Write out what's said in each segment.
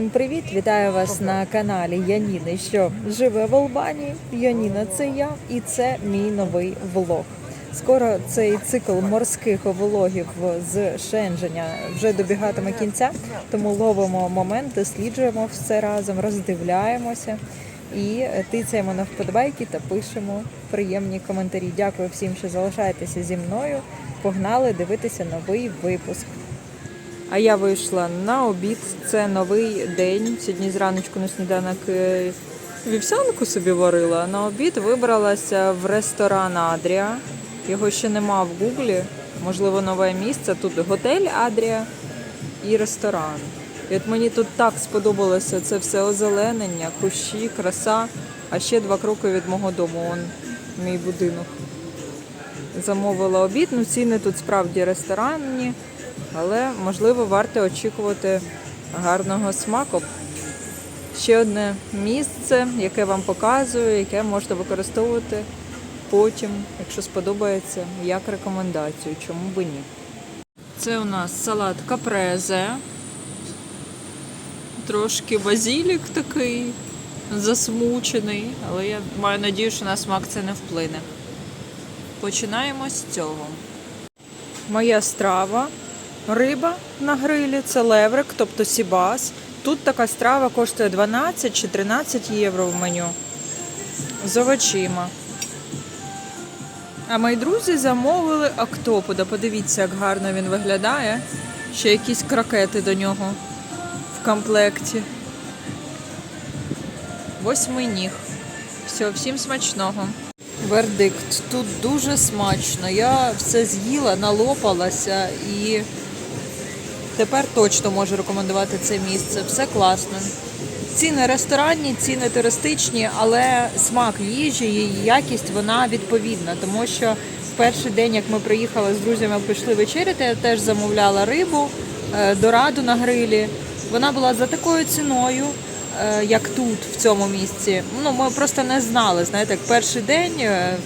Всім привіт! Вітаю вас на каналі Яніни, що живе в Албанії. Яніна це я, і це мій новий влог. Скоро цей цикл морських влогів з Шенженя вже добігатиме кінця, тому ловимо момент, досліджуємо все разом, роздивляємося і тицяємо на вподобайки та пишемо приємні коментарі. Дякую всім, що залишаєтеся зі мною. Погнали дивитися новий випуск. А я вийшла на обід. Це новий день. Сьогодні зраночку на сніданок е, вівсянку собі варила. На обід вибралася в ресторан Адрія. Його ще нема в Гуглі. Можливо, нове місце. Тут готель Адрія і ресторан. І от мені тут так сподобалося це все озеленення, кущі, краса. А ще два кроки від мого дому. Он мій будинок. Замовила обід. Ну, ціни тут справді ресторанні але можливо варто очікувати гарного смаку. Ще одне місце, яке вам показую, яке можете використовувати потім, якщо сподобається, як рекомендацію, чому би ні. Це у нас салат капрезе, трошки базілік такий засмучений, але я маю надію, що на смак це не вплине. Починаємо з цього. Моя страва Риба на грилі це леврик, тобто сібас. Тут така страва коштує 12 чи 13 євро в меню з овочима. А мої друзі замовили октопуда. Подивіться, як гарно він виглядає. Ще якісь крокети до нього в комплекті. Восьмий ніг. Все, всім смачного. Вердикт. Тут дуже смачно. Я все з'їла, налопалася і тепер точно можу рекомендувати це місце. Все класно. Ціни ресторанні, ціни туристичні, але смак їжі, її якість вона відповідна, тому що в перший день, як ми приїхали з друзями, пішли вечеряти, я теж замовляла рибу е, дораду на грилі. Вона була за такою ціною, е, як тут, в цьому місці. Ну, ми просто не знали. Знаєте, як перший день е,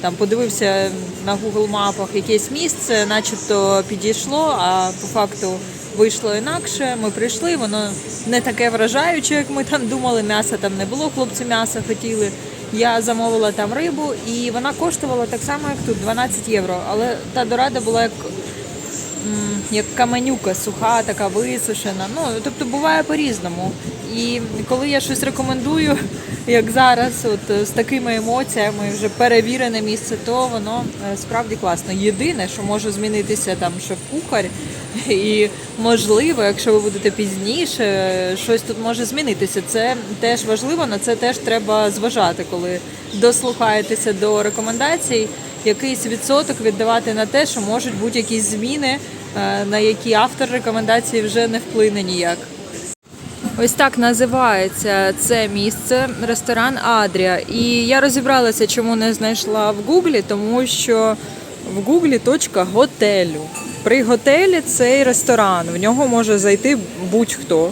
там подивився на Google мапах якесь місце, начебто підійшло, а по факту вийшло інакше. Ми прийшли, воно не таке вражаюче, як ми там думали. М'яса там не було, хлопці м'яса хотіли. Я замовила там рибу, і вона коштувала так само, як тут 12 євро. Але та дорада була як як каменюка, суха, така висушена. Ну, тобто буває по-різному. І коли я щось рекомендую, як зараз, от з такими емоціями, вже перевірене місце, то воно е, справді класно. Єдине, що може змінитися там шеф-кухар, і можливо, якщо ви будете пізніше, щось тут може змінитися. Це теж важливо, на це теж треба зважати, коли дослухаєтеся до рекомендацій. Якийсь відсоток віддавати на те, що можуть бути якісь зміни, е, на які автор рекомендації вже не вплине ніяк. Ось так називається це місце, ресторан Адрія. І я розібралася, чому не знайшла в Гуглі, тому що в Гуглі точка готелю. При готелі цей ресторан, в нього може зайти будь-хто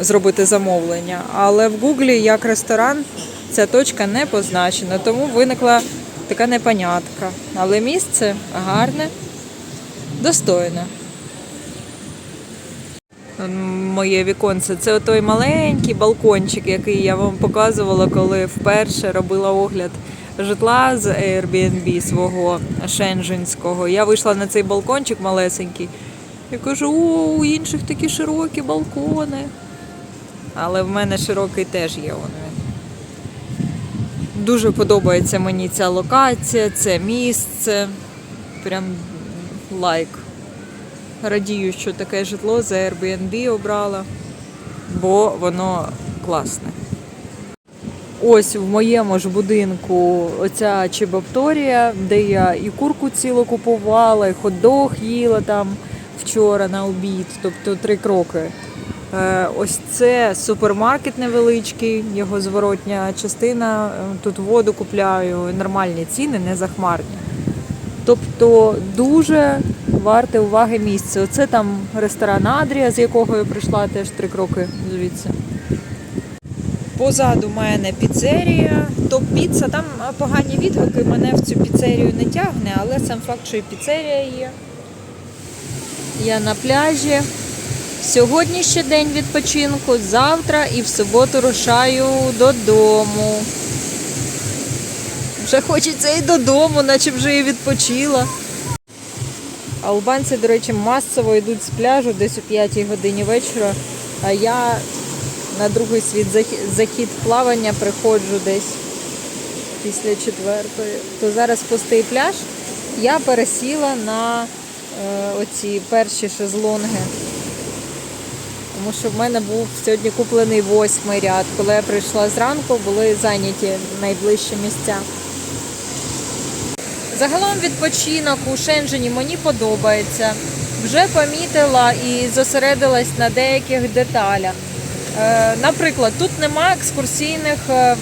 зробити замовлення. Але в Гуглі як ресторан ця точка не позначена, тому виникла така непонятка. Але місце гарне, достойне. Моє віконце це той маленький балкончик, який я вам показувала, коли вперше робила огляд житла з Airbnb свого шенжинського. Я вийшла на цей балкончик малесенький і кажу, о, у інших такі широкі балкони. Але в мене широкий теж є. Вон він. Дуже подобається мені ця локація, це місце. Прям лайк. Радію, що таке житло за Airbnb обрала, бо воно класне. Ось в моєму ж будинку оця чебапторія, де я і курку цілу купувала, і хот-дог їла там вчора на обід, тобто три кроки. Е, Ось це супермаркет невеличкий, його зворотня частина. Е, Тут воду купляю, нормальні ціни, не захмарні. Тобто дуже варте уваги місце. Оце там ресторан Адрія, з якого я прийшла теж три кроки звідси. Позаду мене піцерія, топ-піца. Там погані відгуки, мене в цю піцерію не тягне, але сам факт, що і піцерія є. Я на пляжі. Сьогодні ще день відпочинку, завтра і в суботу рушаю додому. Вже хочеться і додому, наче вже і відпочила. Албанці, до речі, масово йдуть з пляжу десь о 5 годині вечора, а я на другий світ захід, плавання приходжу десь після четвертої. То зараз пустий пляж. Я пересіла на е, оці перші шезлонги. Тому що в мене був сьогодні куплений восьмий ряд. Коли я прийшла зранку, були зайняті найближчі місця. Загалом відпочинок у Шенжені мені подобається. Вже помітила і зосередилась на деяких деталях. Е, Наприклад, тут нема екскурсійних е,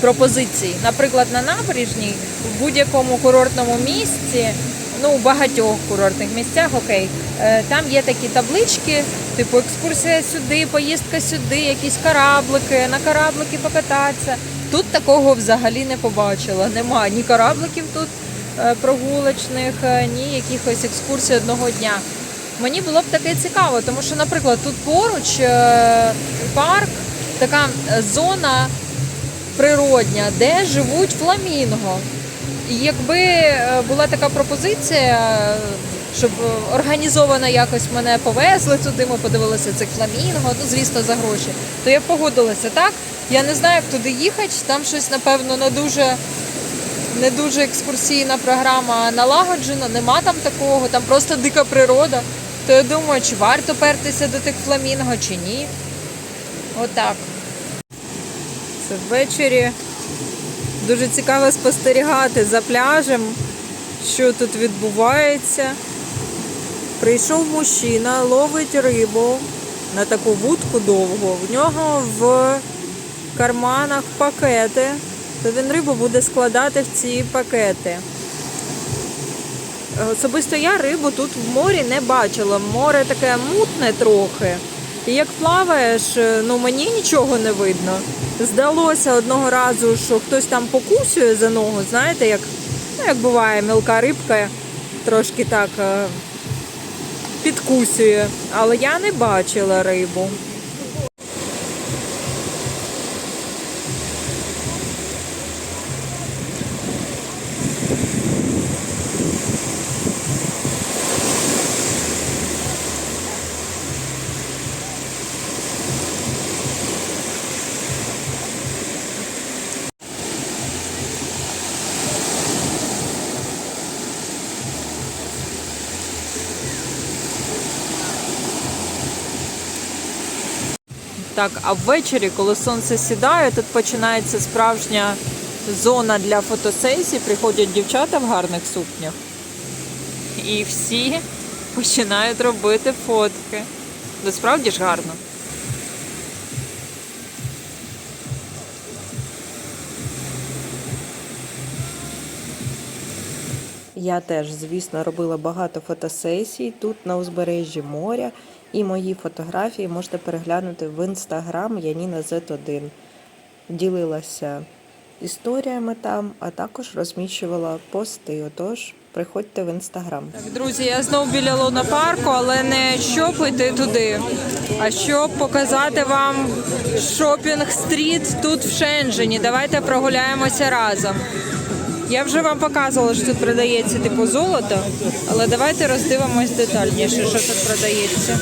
пропозицій. Наприклад, на набережній в будь-якому курортному місці, ну у багатьох курортних місцях, окей, е, там є такі таблички, типу екскурсія сюди, поїздка сюди, якісь кораблики, на кораблики покататися. Тут такого взагалі не побачила. Нема ні корабликів тут прогулочних, ні якихось екскурсій одного дня. Мені було б таке цікаво, тому що, наприклад, тут поруч е, парк, така е, зона природня, де живуть фламінго. І якби е, була така пропозиція, щоб організовано якось мене повезли туди, ми подивилися цих фламінго, ну звісно, за гроші, то я б погодилася так. Я не знаю, як туди їхати. Там щось, напевно, не дуже, не дуже екскурсійна програма налагоджена, нема там такого, там просто дика природа. То я думаю, чи варто пертися до тих фламінго, чи ні. Отак. Це ввечері. Дуже цікаво спостерігати за пляжем, що тут відбувається. Прийшов мужчина, ловить рибу на таку вудку довгу. В нього в карманах пакети, то він рибу буде складати в ці пакети. Особисто я рибу тут в морі не бачила. Море таке мутне трохи. І як плаваєш, ну мені нічого не видно. Здалося одного разу, що хтось там покусує за ногу, знаєте, як, ну, як буває, мілка рибка трошки так е, підкусює. Але я не бачила рибу. Так, а ввечері, коли сонце сідає, тут починається справжня зона для фотосесій. Приходять дівчата в гарних сукнях. І всі починають робити фотки. Насправді ж гарно. Я теж, звісно, робила багато фотосесій тут на узбережжі моря, і мої фотографії можете переглянути в інстаграм Яніна Z1. Ділилася історіями там, а також розміщувала пости. Отож, приходьте в інстаграм. Друзі, я знову біля Луна парку, але не щоб йти туди, а щоб показати вам шопінг стріт тут в Шенжені. Давайте прогуляємося разом. Я вже вам показувала, що тут продається типу золото, але давайте роздивимось детальніше, що тут продається.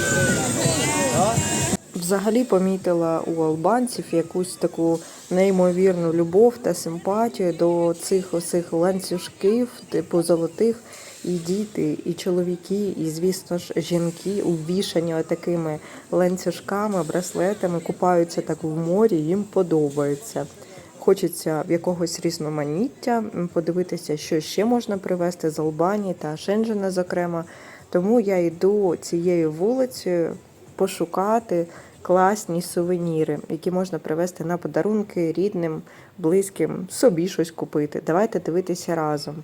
Взагалі помітила у албанців якусь таку неймовірну любов та симпатію до цих усіх ланцюжків, типу золотих. І діти, і чоловіки, і звісно ж жінки увішані такими ланцюжками, браслетами, купаються так в морі, їм подобається. Хочеться в якогось різноманіття, подивитися, що ще можна привезти з Албанії та Шенджена, зокрема. Тому я йду цією вулицею пошукати класні сувеніри, які можна привезти на подарунки рідним, близьким, собі щось купити. Давайте дивитися разом.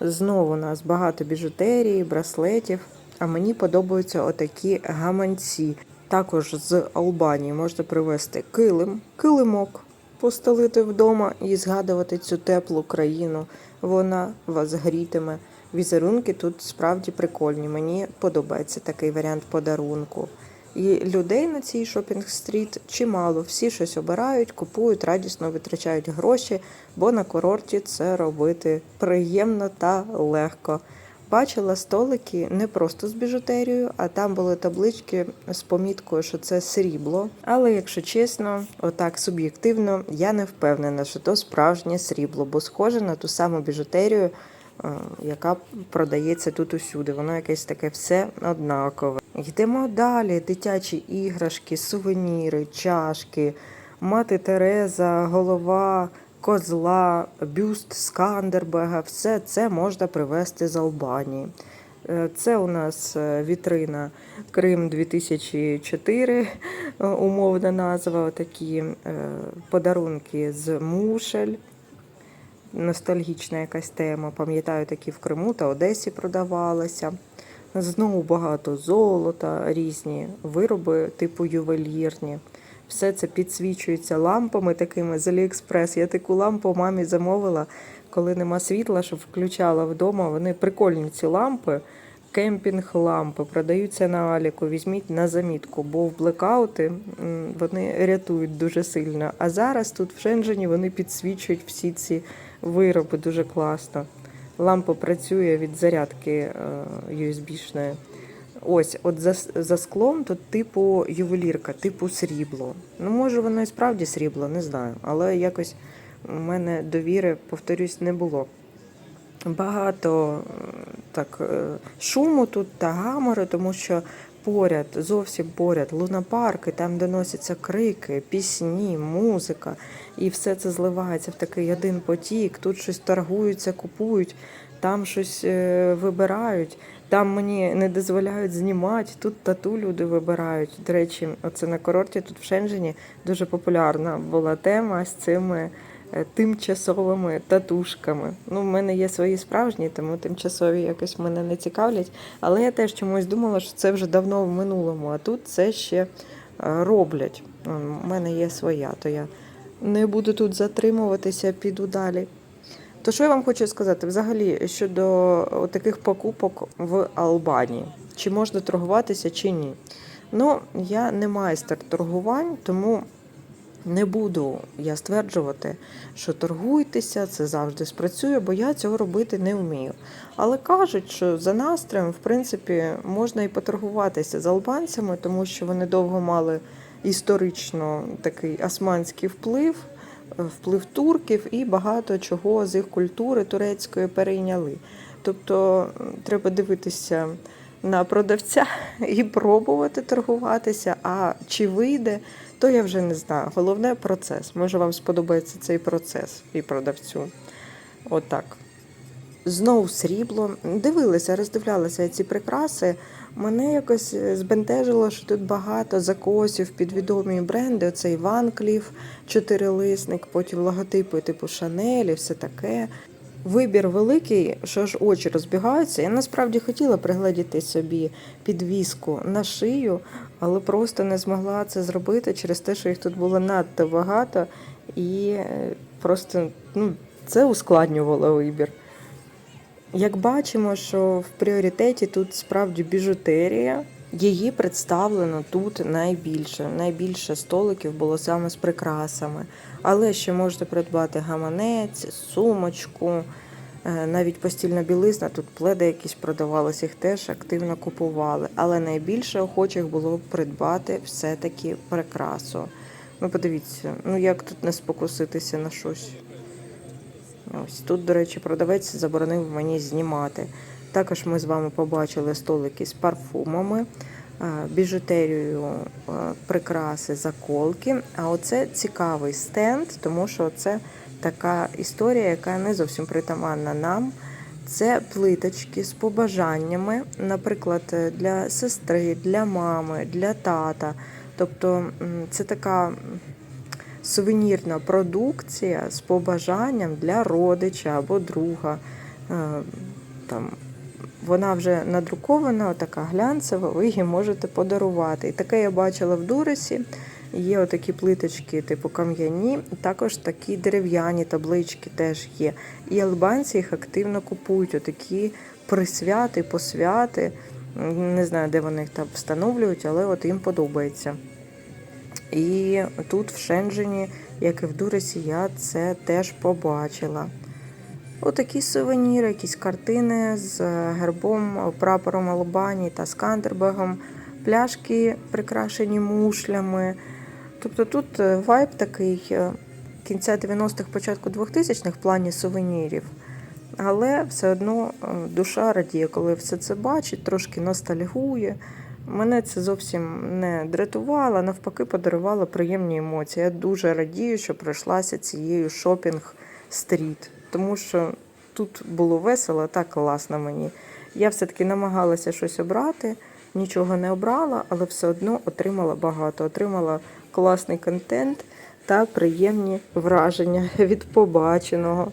Знову у нас багато біжутерії, браслетів. А мені подобаються отакі гаманці. Також з Албанії можна привезти килим, килимок, постелити вдома і згадувати цю теплу країну. Вона вас грітиме. Візерунки тут справді прикольні. Мені подобається такий варіант подарунку. І людей на цій шопінг-стріт чимало. Всі щось обирають, купують, радісно витрачають гроші, бо на курорті це робити приємно та легко. Бачила столики не просто з біжутерією, а там були таблички з поміткою, що це срібло. Але якщо чесно, отак суб'єктивно, я не впевнена, що то справжнє срібло, бо схоже на ту саму біжутерію, е, яка продається тут усюди. Воно якесь таке все однакове. Йдемо далі: дитячі іграшки, сувеніри, чашки, мати Тереза, голова козла, бюст Скандербега, все це можна привезти з Албанії. Е, Це у нас е, вітрина Крим 2004, е, умовна назва. Такі подарунки з мушель. Ностальгічна якась тема. Пам'ятаю, такі в Криму та Одесі продавалися. Знову багато золота, різні вироби, типу ювелірні. Все це підсвічується лампами такими з Аліекспрес. Я таку лампу мамі замовила, коли нема світла, щоб включала вдома. Вони прикольні ці лампи, кемпінг-лампи, продаються на Аліку. Візьміть на замітку, бо в блекаути вони рятують дуже сильно. А зараз тут в Шенжені вони підсвічують всі ці вироби дуже класно. Лампа працює від зарядки е, USB-шної. Ось, от за, за склом тут типу ювелірка, типу срібло. Ну, може, воно і справді срібло, не знаю. Але якось у мене довіри, повторюсь, не було. Багато е, так, е, шуму тут та гамору, тому що поряд, зовсім поряд, лунапарки, там доносяться крики, пісні, музика, і все це зливається в такий один потік. Тут щось торгуються, купують, там щось е, вибирають. Там мені не дозволяють знімати, тут тату люди вибирають. До речі, оце на курорті тут в Шенжені дуже популярна була тема з цими е, тимчасовими татушками. Ну, в мене є свої справжні, тому тимчасові якось мене не цікавлять. Але я теж чомусь думала, що це вже давно в минулому, а тут це ще е, роблять. У мене є своя, то я не буду тут затримуватися, піду далі. То що я вам хочу сказати взагалі щодо таких покупок в Албанії? Чи можна торгуватися, чи ні? Ну, я не майстер торгувань, тому не буду я стверджувати, що торгуйтеся, це завжди спрацює, бо я цього робити не вмію. Але кажуть, що за настроєм, в принципі, можна і поторгуватися з албанцями, тому що вони довго мали історично такий османський вплив вплив турків і багато чого з їх культури турецької перейняли. Тобто треба дивитися на продавця і пробувати торгуватися. А чи вийде, то я вже не знаю. Головне процес. Може, вам сподобається цей процес і продавцю. Отак. Знову срібло. Дивилася, роздивлялася ці прикраси. Мене якось е, збентежило, що тут багато закосів під відомі бренди. Оцей Ван Кліф, чотирилисник, потім логотипи типу Шанель і все таке. Вибір великий, що ж очі розбігаються. Я насправді хотіла пригледіти собі підвіску на шию, але просто не змогла це зробити через те, що їх тут було надто багато, і е, просто ну, це ускладнювало вибір. Як бачимо, що в пріоритеті тут справді біжутерія. Її представлено тут найбільше. Найбільше столиків було саме з прикрасами. Але ще можете придбати гаманець, сумочку, е, навіть постільна білизна, тут пледи якісь продавалися, їх теж активно купували. Але найбільше охочих було придбати все-таки прикрасу. Ну, подивіться, ну як тут не спокуситися на щось. Ось тут, до речі, продавець заборонив мені знімати. Також ми з вами побачили столики з парфумами, е, біжутерією, е, прикраси, заколки. А оце цікавий стенд, тому що це така історія, яка не зовсім притаманна нам. Це плиточки з побажаннями, наприклад, для сестри, для мами, для тата. Тобто це така сувенірна продукція з побажанням для родича або друга. Е, Там, вона вже надрукована, така глянцева, ви її можете подарувати. І таке я бачила в Дуресі. Є отакі плиточки, типу кам'яні, також такі дерев'яні таблички теж є. І албанці їх активно купують, отакі присвяти, посвяти. Не знаю, де вони їх там встановлюють, але от їм подобається. І тут, в Шенджені, як і в Дуресі, я це теж побачила. Отакі сувеніри, якісь картини з гербом, прапором Албанії та Скандербегом, пляшки, прикрашені мушлями. Тобто тут е, вайб такий е, кінця 90-х, початку 2000-х в плані сувенірів. Але все одно е, душа радіє, коли все це бачить, трошки ностальгує. Мене це зовсім не дратувало, навпаки, подарувало приємні емоції. Я дуже радію, що пройшлася цією шопінг-стріт, тому що тут було весело та класно мені. Я все-таки намагалася щось обрати, нічого не обрала, але все одно отримала багато. Отримала класний контент та приємні враження від побаченого.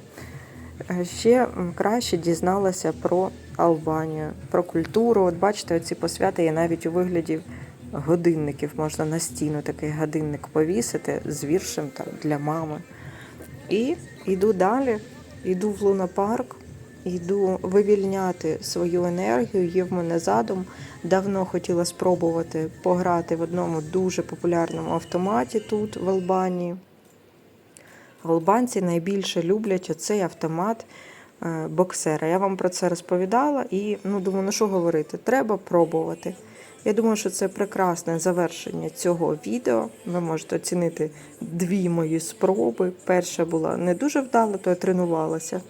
Е, Ще краще дізналася про Албанію, про культуру. От бачите, ці посвяти є навіть у вигляді годинників. Можна на стіну такий годинник повісити з віршем там, для мами. І йду далі, йду в лунопарк, йду вивільняти свою енергію. Є в мене задум. Давно хотіла спробувати пограти в одному дуже популярному автоматі тут, в Албанії. Албанці найбільше люблять оцей автомат боксера. Я вам про це розповідала і ну, думаю, ну що говорити? Треба пробувати. Я думаю, що це прекрасне завершення цього відео. Ви можете оцінити дві мої спроби. Перша була не дуже вдала, то я тренувалася.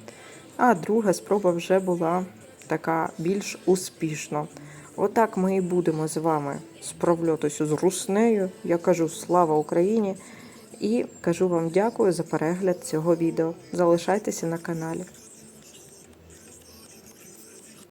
А друга спроба вже була така більш успішна. Отак ми і будемо з вами справлятися з руснею. Я кажу слава Україні! І кажу вам дякую за перегляд цього відео. Залишайтеся на каналі.